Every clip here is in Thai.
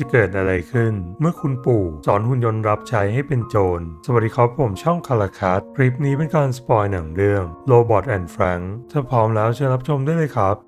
จะเกิดอะไรขึ้น เมื่อคุณปู่สอนหุ่นยนต์รับใช้ให้เป็นโจร สวัสดีครับผมช่องคาราคัสคลิปนี้เป็นการสปอยหนังเรื่อง Robot and Frank ถ้าพร้อมแล้วเชิญรับชมได้เลยครับ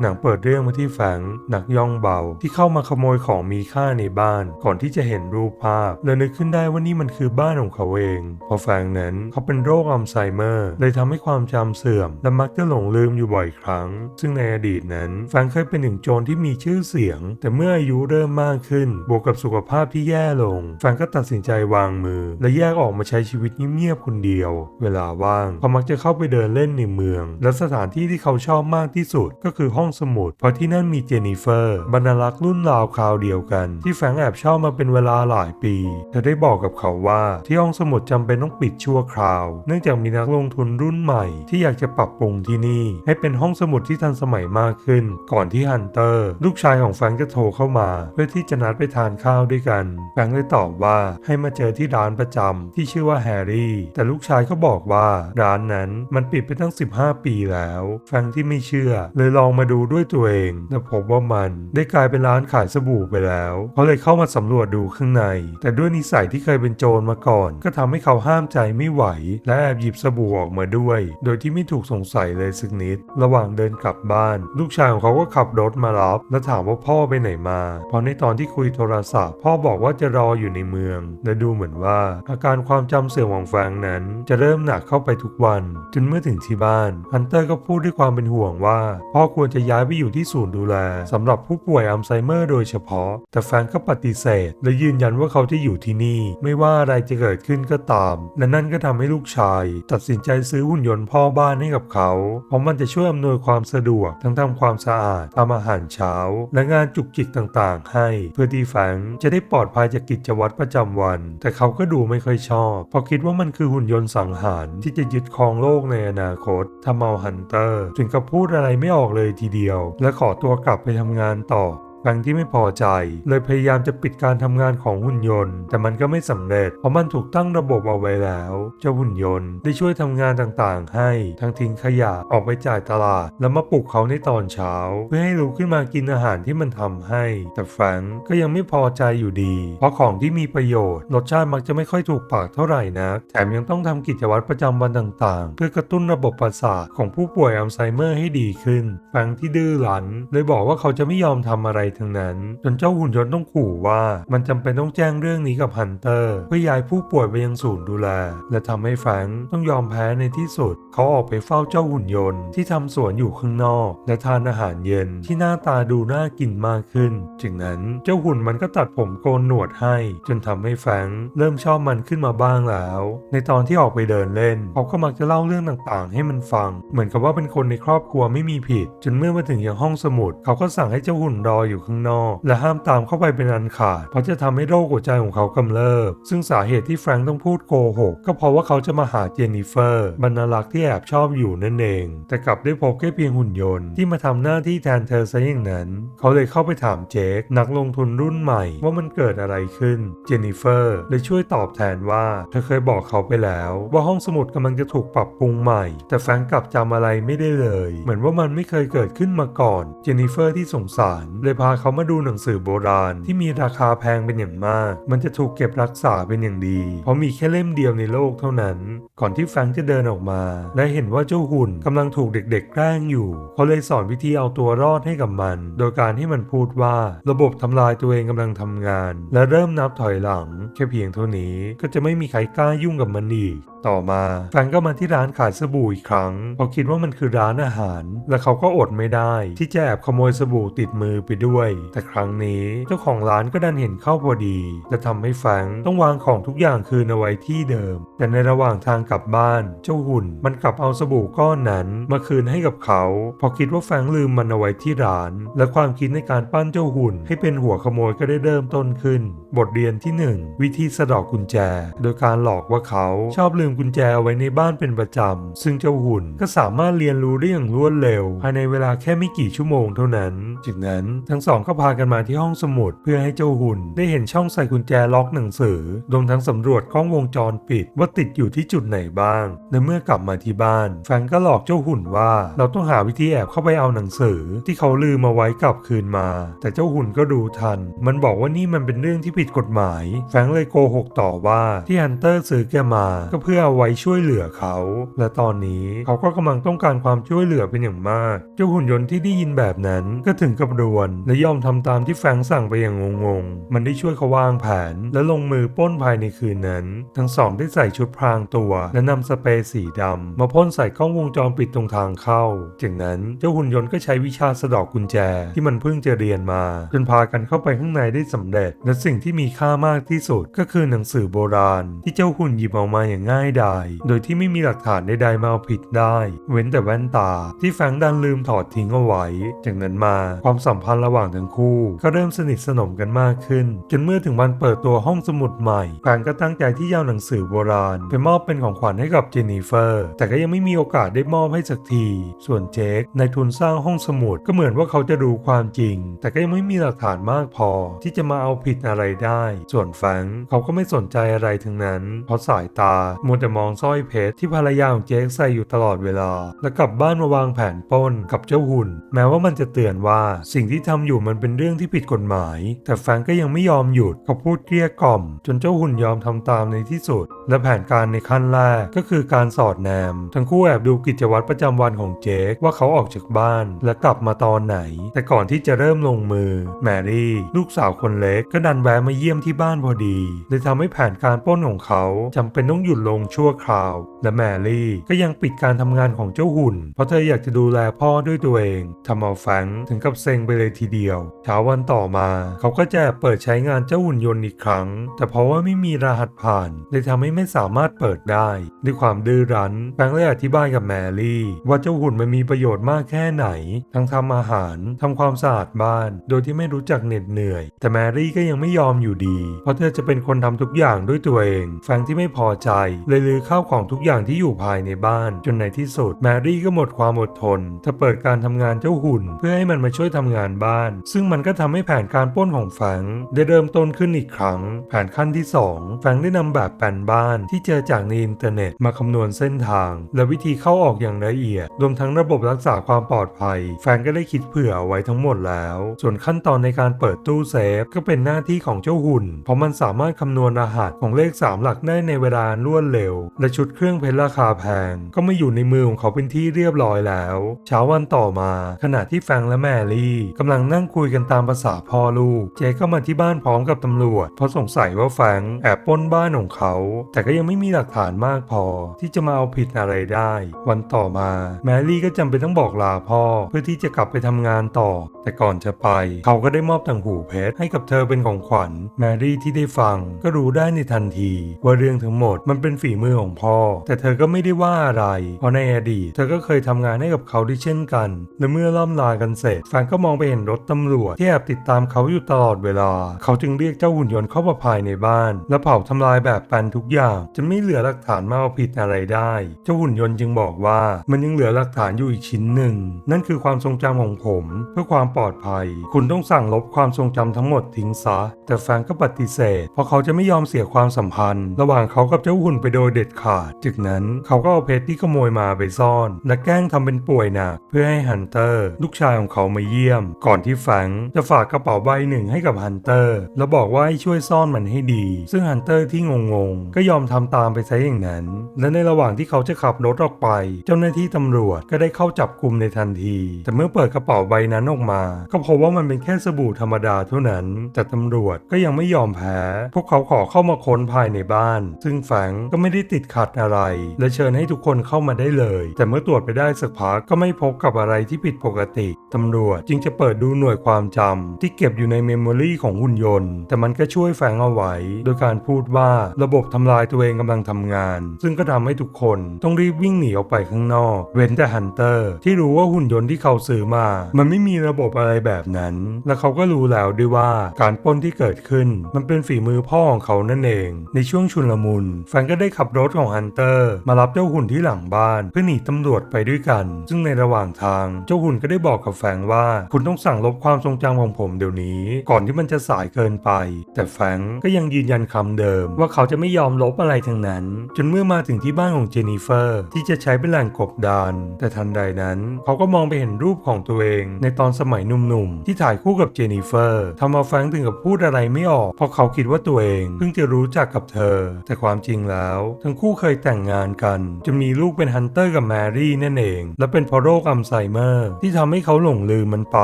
หนังเปิดเรื่องมาที่แฟงนักย่องเบา ที่เข้ามาขโมยของมีค่าในบ้าน ก่อนที่จะเห็นรูปภาพ และนึกขึ้นได้ว่านี่มันคือบ้านของเขาเองพราะแฟงนั้นเขาเป็นโรคอัลไซเมอร์เลยทำให้ความจำเสื่อม และมักจะหลงลืมอยู่บ่อยครั้ง ซึ่งในอดีตนั้นแฟงเคยเป็นหนึ่งโจรที่มีชื่อเสียง แต่เมื่ออายุเริ่มมากขึ้น บวกกับสุขภาพที่แย่ลงแฟงก็ตัดสินใจวางมือ และแยกออกมาใช้ชีวิตเงียบๆคนเดียว เวลาว่างเขามักจะเข้าไปเดินเล่นในเมือง และสถานที่ที่เขาชอบมากที่สุดก็คือห้องสมุด เพราะที่นั่นมีเจนนิเฟอร์ บรรลักษ์รุ่นราวคราวเดียวกัน ที่แฟงแอบชอบมาเป็นเวลาหลายปี เธอได้บอกกับเขาว่าที่ห้องสมุดจำเป็นต้องปิดชั่วคราว เนื่องจากมีนักลงทุนรุ่นใหม่ ที่อยากจะปรับปรุงที่นี่ ให้เป็นห้องสมุดที่ทันสมัยมากขึ้น ก่อนที่ฮันเตอร์ ลูกชายของแฟงจะโทรเข้ามา เพื่อที่จะนัดไปทานข้าวด้วยกัน แฟงเลยตอบว่าให้มาเจอที่ร้านประจำที่ชื่อว่าแฮร์รี่ แต่ลูกชายก็บอกว่าร้านนั้นมันปิดไปตั้ง 15 ปีแล้ว แฟงที่ไม่เชื่อเลยลองมาดูด้วยตัวเองและพบว่ามันได้กลายเป็นร้านขายสบู่ไปแล้วเขาเลยเข้ามาสำรวจดูข้างใน แต่ด้วยนิสัยที่เคยเป็นโจรมาก่อน ก็ทำให้เขาห้ามใจไม่ไหว และแอบหยิบสบู่ออกมาด้วย โดยที่ไม่ถูกสงสัยเลยสักนิด ระหว่างเดินกลับบ้าน ลูกชายของเขาก็ขับรถมารับ และถามว่าพ่อไปไหนมาเพราะในตอนที่คุยโทรศัพท์ พ่อบอกว่าจะรออยู่ในเมือง และดูเหมือนว่า อาการความจำเสื่อมของแฟงนั้น จะเริ่มหนักเข้าไปทุกวัน จนเมื่อถึงที่บ้านฮันเตอร์ก็พูดด้วยความเป็นห่วงว่า พ่อควรจะย้ายไปอยู่ที่ศูนย์ดูแลสำหรับผู้ป่วยอัลไซเมอร์โดยเฉพาะ แต่แฟรงก็ปฏิเสธ และยืนยันว่าเขาจะอยู่ที่นี่ ไม่ว่าอะไรจะเกิดขึ้นก็ตาม และนั่นก็ทำให้ลูกชาย ตัดสินใจซื้อหุ่นยนต์พ่อบ้านให้กับเขา เพราะมันจะช่วยอำนวยความสะดวกทั้งทำความสะอาดทำอาหารเช้า และงานจุกจิกต่างๆ ให้ เพื่อที่แฟงจะได้ปลอดภัยจากกิจวัตรประจำวัน แต่เขาก็ดูไม่ค่อยชอบ เพราะคิดว่ามันคือหุ่นยนต์สังหารที่จะยึดครองโลกในอนาคตทำเอาฮันเตอร์ ถึงกับพูดอะไรไม่ออกเลยทีเดียวและขอตัวกลับไปทำงานต่อ แฟรงค์ที่ไม่พอใจ เลยพยายามจะปิดการทำงานของหุ่นยนต์ แต่มันก็ไม่สำเร็จ เพราะมันถูกตั้งระบบเอาไว้แล้ว เจ้าหุ่นยนต์ได้ช่วยทำงานต่างๆ ให้ ทั้งทิ้งขยะออกไปจ่ายตลาด แล้วมาปลุกเขาในตอนเช้า เพื่อให้ลุกขึ้นมากินอาหารที่มันทำให้ แต่แฟรงค์ก็ยังไม่พอใจอยู่ดี เพราะของที่มีประโยชน์รสชาติมักจะไม่ค่อยถูกปากเท่าไหร่นะแถมยังต้องทำกิจวัตรประจำวันต่างๆ เพื่อกระตุ้นระบบประสาทของผู้ป่วยอัลไซเมอร์ให้ดีขึ้นแฟรงค์ที่ดื้อรั้นเลยบอกว่าเขาจะไม่ยอมทำอะไรทั้งนั้น จนเจ้าหุ่นยนต์ต้องขู่ว่า มันจำเป็นต้องแจ้งเรื่องนี้กับฮันเตอร์ เพื่อย้ายผู้ป่วยไปยังศูนย์ดูแล และทำให้แฟรงค์ต้องยอมแพ้ในที่สุด เขาออกไปเฝ้าเจ้าหุ่นยนต์ที่ทำสวนอยู่ข้างนอก และทานอาหารเย็นที่หน้าตาดูน่ากินมากขึ้นจากนั้นเจ้าหุ่นมันก็ตัดผมโกนหนวดให้ จนทำให้แฟรงค์เริ่มชอบมันขึ้นมาบ้างแล้ว ในตอนที่ออกไปเดินเล่นเขาก็มักจะเล่าเรื่องต่างๆ ให้มันฟัง เหมือนกับว่าเป็นคนในครอบครัวไม่มีผิด จนเมื่อมาถึงยังห้องสมุด เขาก็สั่งให้เจ้าหุ่นรออยู่ข้างนอก และห้ามตามเข้าไปเป็นอันขาด เพราะจะทำให้โรคหัวใจของเขากำเริบ ซึ่งสาเหตุที่แฟรงค์ต้องพูดโกหกก็เพราะว่าเขาจะมาหาเจนนิเฟอร์บรรลักษ์ที่แอบชอบอยู่นั่นเอง แต่กลับได้พบแค่เพียงหุ่นยนต์ที่มาทำหน้าที่แทนเธอซะอย่างนั้น เขาเลยเข้าไปถามเจคนักลงทุนรุ่นใหม่ ว่ามันเกิดอะไรขึ้น เจนนิเฟอร์เลยช่วยตอบแทนว่า เธอเคยบอกเขาไปแล้ว ว่าห้องสมุดกำลังจะถูกปรับปรุงใหม่ แต่แฟรงค์กลับจำอะไรไม่ได้เลย เหมือนว่ามันไม่เคยเกิดขึ้นมาก่อน เจนนิเฟอร์ที่สงสารเลยพาาเขามาดูหนังสือโบราณ ที่มีราคาแพงเป็นอย่างมาก มันจะถูกเก็บรักษาเป็นอย่างดี เพราะมีแค่เล่มเดียวในโลกเท่านั้น ก่อนที่แฟงจะเดินออกมา และเห็นว่าเจ้าหุ่นกำลังถูกเด็กๆ แกล้งอยู่ เขาเลยสอนวิธีเอาตัวรอดให้กับมัน โดยการให้มันพูดว่าระบบทำลายตัวเองกำลังทำงาน และเริ่มนับถอยหลัง แค่เพียงเท่านี้ก็จะไม่มีใครกล้ายุ่งกับมันอีก ต่อมาแฟงก็มาที่ร้านขายสบู่อีกครั้งเพราะคิดว่ามันคือร้านอาหาร และเขาก็อดไม่ได้ ที่จะแอบขโมยสบู่ติดมือไปด้วย แต่ครั้งนี้เจ้าของร้านก็ดันเห็นเข้าพอดีและทำให้แฟงต้องวางของทุกอย่างคืนเอาไว้ที่เดิม แต่ในระหว่างทางกลับบ้าน เจ้าหุ่นมันกลับเอาสบู่ก้อนนั้นมาคืนให้กับเขาพราะคิดว่าแฟงลืมมันเอาไว้ที่ร้าน และความคิดในการปั้นเจ้าหุ่น ให้เป็นหัวขโมยก็ได้เริ่มต้นขึ้น บทเรียนที่หนึ่งวิธีสะดอกกุญแจ โดยการหลอกว่าเขาชอบลืมกุญแจเอาไว้ในบ้านเป็นประจำ ซึ่งเจ้าหุ่นก็สามารถเรียนรู้ได้อย่างรวดเร็ว ภายในเวลาแค่ไม่กี่ชั่วโมงเท่านั้น จากนั้นทั้งสองก็พากันมาที่ห้องสมุด เพื่อให้เจ้าหุ่นได้เห็นช่องใส่กุญแจล็อกหนังสือรวมทั้งสำรวจกล้องวงจรปิดว่าติดอยู่ที่จุดไหนบ้างและเมื่อกลับมาที่บ้าน แฟรงก็หลอกเจ้าหุ่นว่า เราต้องหาวิธีแอบเข้าไปเอาหนังสือ ที่เขาลืมมาไว้กลับคืนมา แต่เจ้าหุ่นก็รู้ทัน มันบอกว่านี่มันเป็นเรื่องที่ผิดกฎหมาย แฟรงเลยโกหกต่อว่าที่ฮันเตอร์ซื้อแกมา ก็เพื่อเอาไว้ช่วยเหลือเขา และตอนนี้เขาก็กำลังต้องการความช่วยเหลือเป็นอย่างมาก เจ้าหุ่นยนต์ที่ได้ยินแบบนั้นก็ถึงกับรวน และยอมทำตามที่แฟรงสั่งไปอย่างงงๆ มันได้ช่วยเขาวางแผน และลงมือป้นภายในคืนนั้น ทั้งสองได้ใส่ชุดพรางตัวและนำสเปรย์สีดำมาพ่นใส่กล้องวงจรปิดตรงทางเข้า จากนั้นเจ้าหุ่นยนต์ก็ใช้วิชาสะดอกกุญแจที่มันเพิ่งจะเรียนมา จนพากันเข้าไปข้างในได้สำเร็จ และสิ่งที่มีค่ามากที่สุดก็คือหนังสือโบราณ ที่เจ้าหุ่นหยิบออกมาอย่างง่ายดาย โดยที่ไม่มีหลักฐานใดๆมาเอาผิดได้ เว้นแต่แว่นตา ที่แฟงดันลืมถอดทิ้งเอาไว้ จากนั้นมาความสัมพันธ์ระหว่างทั้งคู่ ก็เริ่มสนิทสนมกันมากขึ้น จนเมื่อถึงวันเปิดตัวห้องสมุดใหม่แฟรงก็ตั้งใจที่จะเอาหนังสือโบราณไปมอบเป็นของขวัญให้กับเจนนิเฟอร์ แต่ก็ยังไม่มีโอกาสได้มอบให้สักที ส่วนเจคในทุนสร้างห้องสมุดก็เหมือนว่าเขาจะรู้ความจริง แต่ก็ยังไม่มีหลักฐานมากพอ ที่จะมาเอาผิดอะไรได้ ส่วนแฟรงเขาก็ไม่สนใจอะไรทั้งนั้น เพราะสายตามัวแต่มองสร้อยเพชรที่ภรรยาของเจคใส่อยู่ตลอดเวลา และกลับบ้านมาวางแผนป้นกับเจ้าหุ่น แม้ว่ามันจะเตือนว่าสิ่งที่ทำอยู่มันเป็นเรื่องที่ผิดกฎหมาย แต่แฟรงก็ยังไม่ยอมหยุดเขาพูดเกลี้ยกล่อม จนเจ้าหุ่นยอมทำตามในที่สุด และแผนการในขั้นแรกก็คือการสอดแนม ทั้งคู่แอบดูกิจวัตรประจำวันของเจคว่าเขาออกจากบ้าน และกลับมาตอนไหน แต่ก่อนที่จะเริ่มลงมือ แมรี่ ลูกสาวคนเล็กก็ดันแวะมาเยี่ยมที่บ้านพอดีเลยทำให้แผนการป้นของเขาจำเป็นต้องหยุดลงชั่วคราว และแมรี่ก็ยังปิดการทำงานของเจ้าหุ่น เพราะเธออยากจะดูแลพ่อด้วยตัวเองทำเอาแฟงถึงกับเซ็งไปเลยทีเดียวเช้าวันต่อมา เขาก็จะเปิดใช้งานเจ้าหุ่นยนต์อีกครั้ง แต่เพราะว่าไม่มีรหัสผ่านเลยทำให้ไม่สามารถเปิดได้ ด้วยความดื้อรั้นแฟรงค์เลยอธิบายกับแมรี่ ว่าเจ้าหุ่นมันมีประโยชน์มากแค่ไหน ทั้งทำอาหารทำความสะอาดบ้าน โดยที่ไม่รู้จักเหน็ดเหนื่อย แต่แมรี่ก็ยังไม่ยอมอยู่ดี เพราะเธอจะเป็นคนทำทุกอย่างด้วยตัวเอง แฟรงค์ที่ไม่พอใจ เลยลือข้าวของทุกอย่างที่อยู่ภายในบ้าน จนในที่สุดแมรี่ก็หมดความอดทนเธอเปิดการทำงานเจ้าหุ่น เพื่อให้มันมาช่วยทำงานบ้าน ซึ่งมันก็ทำให้แผนการป้นของแฟรงค์ได้เริ่มต้นขึ้นอีกครั้ง แผนขั้นที่ 2 แฟรงค์ได้นำแบบแปลนบ้านที่เจอจากในอินเทอร์เน็ตมาคำนวณเส้นทาง และวิธีเข้าออกอย่างละเอียด รวมทั้งระบบรักษาความปลอดภัย แฟรงค์ก็ได้คิดเผื่ออไว้ทั้งหมดแล้ว ส่วนขั้นตอนในการเปิดตู้เซฟก็เป็นหน้าที่ของเจ้าหุ่น เพราะมันสามารถคำนวณรหัสของเลข 3 หลักได้ในเวลารวดเร็ว และชุดเครื่องเพชรราคาแพง ก็ไม่อยู่ในมือของเขาเป็นที่เรียบร้อยแล้ว เช้าวันต่อมา ขณะที่แฟงและแมรี่กำลังนั่งคุยกันตามภาษาพ่อลูก เจก็มาที่บ้านพร้อมกับตำรวจเพราะสงสัยว่าแฟงแอบปล้นบ้านของเขาแต่ก็ยังไม่มีหลักฐานมากพอ ที่จะมาเอาผิดอะไรได้ วันต่อมา แมรี่ก็จำเป็นต้องบอกลาพ่อ เพื่อที่จะกลับไปทำงานต่อ แต่ก่อนจะไป เขาก็ได้มอบต่างหูเพชรให้กับเธอเป็นของขวัญ แมรี่ที่ได้ฟัง ก็รู้ได้ในทันที ว่าเรื่องทั้งหมดมันเป็นฝีมือของพ่อ แต่เธอก็ไม่ได้ว่าอะไร เพราะในอดีตเธอก็เคยทำงานให้กับเขาด้วยเช่นกัน และเมื่อล่ำลากันเสร็จแฟรงก์ก็มองไปเห็นรถตำรวจที่แอบติดตามเขาอยู่ตลอดเวลา เขาจึงเรียกเจ้าหุ่นยนต์เข้ามาภายในบ้าน และเผาทำลายแบบแปลนทุกอย่างจนไม่เหลือหลักฐานมาเอาผิดอะไรได้ เจ้าหุ่นยนต์จึงบอกว่ามันยังเหลือหลักฐานอยู่อีกชิ้นหนึ่ง นั่นคือความทรงจำของผม เพื่อความปลอดภัย คุณต้องสั่งลบความทรงจำทั้งหมดทิ้งซะ แต่แฟรงก็ปฏิเสธ เพราะเขาจะไม่ยอมเสียความสัมพันธ์ ระหว่างเขากับเจ้าหุ่นไปโดยเด็ดขาด จากนั้นเขาก็เอาเพชรที่ขโมยมาไปซ่อน และแกล้งทำเป็นป่วยหนักเพื่อให้ฮันเตอร์ ลูกชายของเขามาเยี่ยม ก่อนที่แฟงจะฝากกระเป๋าใบหนึ่งให้กับฮันเตอร์ แล้วบอกว่าให้ช่วยซ่อนมันให้ดี ซึ่งฮันเตอร์ที่งงๆก็ยอมทำตามไปซะอย่างนั้น และในระหว่างที่เขาจะขับรถออกไป เจ้าหน้าที่ตำรวจก็ได้เข้าจับกลุ่มในทันที แต่เมื่อเปิดกระเป๋าใบนั้นออกมา ก็พบว่ามันเป็นแค่สบู่ธรรมดาเท่านั้น แต่ตำรวจก็ยังไม่ยอมแพ้ พวกเขาขอเข้ามาค้นภายในบ้าน ซึ่งแฟรงก็ไม่ได้ติดขัดอะไร และเชิญให้ทุกคนเข้ามาได้เลย แต่เมื่อตรวจไปได้สักพักก็ไม่พบกับอะไรที่ผิดปกติตำรวจจึงจะเปิดดูหน่วยความจำที่เก็บอยู่ในเมมโมรีของหุ่นยนต์ แต่มันก็ช่วยแฟรงเอาไว้ โดยการพูดว่าระบบทำลายายตัวเองกำลังทำงาน ซึ่งก็ทำให้ทุกคนต้องรีบวิ่งหนีออกไปข้างนอก เว้นแต่ฮันเตอร์ ที่รู้ว่าหุ่นยนต์ที่เขาซื้อมา มันไม่มีระบบอะไรแบบนั้น และเขาก็รู้แล้วด้วยว่าการปล้นที่เกิดขึ้น มันเป็นฝีมือพ่อของเขานั่นเอง ในช่วงชุนลมุนแฟรงก็ได้ขับรถของฮันเตอร์ มารับเจ้าหุ่นที่หลังบ้านเพื่อหนีตำรวจไปด้วยกัน ซึ่งในระหว่างทางเจ้าหุ่นก็ได้บอกกับแฟงว่า คุณต้องสั่งลบความทรงจำของผมเดี๋ยวนี้ ก่อนที่มันจะสายเกินไป แต่แฟงก์ก็ยังยืนยันคำเดิม ว่าเขาจะไม่ยอมลบบอะไรทั้งนั้น จนเมื่อมาถึงที่บ้านของเจนนิเฟอร์ ที่จะใช้เป็นแหล่งกบดาน แต่ทันใดนั้น เขาก็มองไปเห็นรูปของตัวเอง ในตอนสมัยหนุ่มๆ ที่ถ่ายคู่กับเจนนิเฟอร์ทำเอาแฟรงก์ถึงกับพูดอะไรไม่ออก เพราะเขาคิดว่าตัวเองเพิ่งจะรู้จักกับเธอ แต่ความจริงแล้ว ทั้งคู่เคยแต่งงานกันจนมีลูกเป็นฮันเตอร์กับแมรี่นั่นเอง และเป็นเพราะโรคอัลไซเมอร์ที่ทำให้เขาหลงลืมมันไป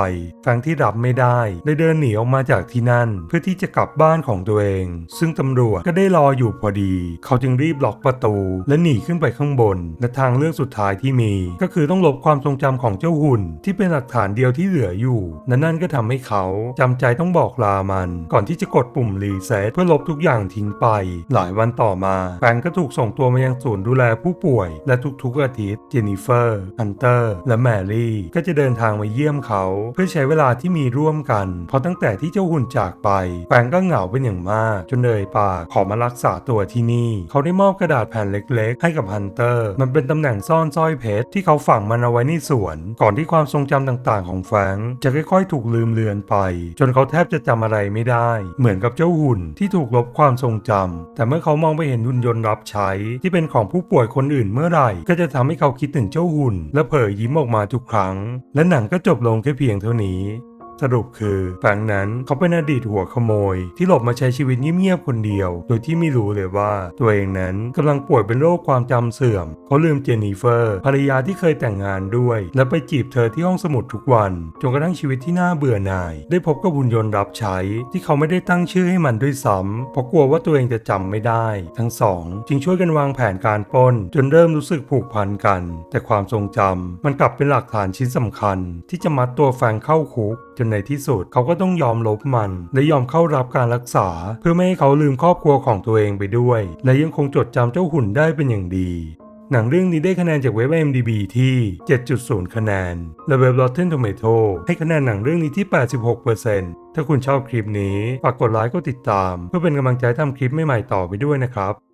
แฟรงก์ที่รับไม่ได้ได้เดินหนีออกมาจากที่นั่น เพื่อที่จะกลับบ้านของตัวเอง ซึ่งตำรวจก็ได้รออยู่พอดีเขาจึงรีบล็อกประตู และหนีขึ้นไปข้างบน และทางเลือกสุดท้ายที่มี ก็คือต้องลบความทรงจำของเจ้าหุ่น ที่เป็นหลักฐานเดียวที่เหลืออยู่และนั่นก็ทำให้เขาจำใจต้องบอกลามัน ก่อนที่จะกดปุ่มรีเซ็ตเพื่อลบทุกอย่างทิ้งไป หลายวันต่อมาแฟงก็ถูกส่งตัวมายังศูนย์ดูแลผู้ป่วย และทุกๆอาทิตย์เจนนิเฟอร์ฮันเตอร์และแมรี่ก็จะเดินทางมาเยี่ยมเขา เพื่อใช้เวลาที่มีร่วมกัน เพราะตั้งแต่ที่เจ้าหุ่นจากไปแฟงก็เหงาเป็นอย่างมาก จนเอ่ยปากขอมารักษาตัวที่นี่ เขาได้มอบกระดาษแผ่นเล็ก ๆ ให้กับฮันเตอร์ มันเป็นตำแหน่งซ่อนสร้อยเพชรที่เขาฝังมันเอาไว้ในสวน ก่อนที่ความทรงจำต่างๆ ของแฟรงก์จะค่อยๆ ถูกลืมเลือนไป จนเขาแทบจะจำอะไรไม่ได้ เหมือนกับเจ้าหุ่นที่ถูกลบความทรงจำแต่เมื่อเขามองไปเห็นหุ่นยนต์รับใช้ที่เป็นของผู้ป่วยคนอื่นเมื่อไหร่ ก็จะทำให้เขาคิดถึงเจ้าหุ่น และเผยยิ้มออกมาทุกครั้ง และหนังก็จบลงแค่เพียงเท่านี้ สรุปคือแฟรงนั้นเขาเป็นอดีตหัวขโมย ที่หลบมาใช้ชีวิตเงียบๆคนเดียว โดยที่ไม่รู้เลยว่าตัวเองนั้นกำลังป่วยเป็นโรคความจำเสื่อม เขาลืมเจนนิเฟอร์ ภรรยาที่เคยแต่งงานด้วย และไปจีบเธอที่ห้องสมุดทุกวันจนกระทั่งชีวิตที่น่าเบื่อหน่าย ได้พบกับหุ่นยนต์รับใช้ ที่เขาไม่ได้ตั้งชื่อให้มันด้วยซ้ำเพราะกลัวว่าตัวเองจะจำไม่ได้ ทั้งสองจึงช่วยกันวางแผนการปล้น จนเริ่มรู้สึกผูกพันกัน แต่ความทรงจำมันกลับเป็นหลักฐานชิ้นสำคัญ ที่จะมัดตัวแฟรงเข้าคุกจนในที่สุด เขาก็ต้องยอมลบมัน และยอมเข้ารับการรักษา เพื่อไม่ให้เขาลืมครอบครัวของตัวเองไปด้วย และยังคงจดจำเจ้าหุ่นได้เป็นอย่างดีหนังเรื่องนี้ได้คะแนนจากเว็บ IMDb ที่ 7.0 คะแนน และเว็บ Rotten Tomato ให้คะแนนหนังเรื่องนี้ที่ 86%ถ้าคุณชอบคลิปนี้ ฝากกดไลค์กดติดตาม เพื่อเป็นกำลังใจทำคลิปใหม่ๆต่อไปด้วยนะครับ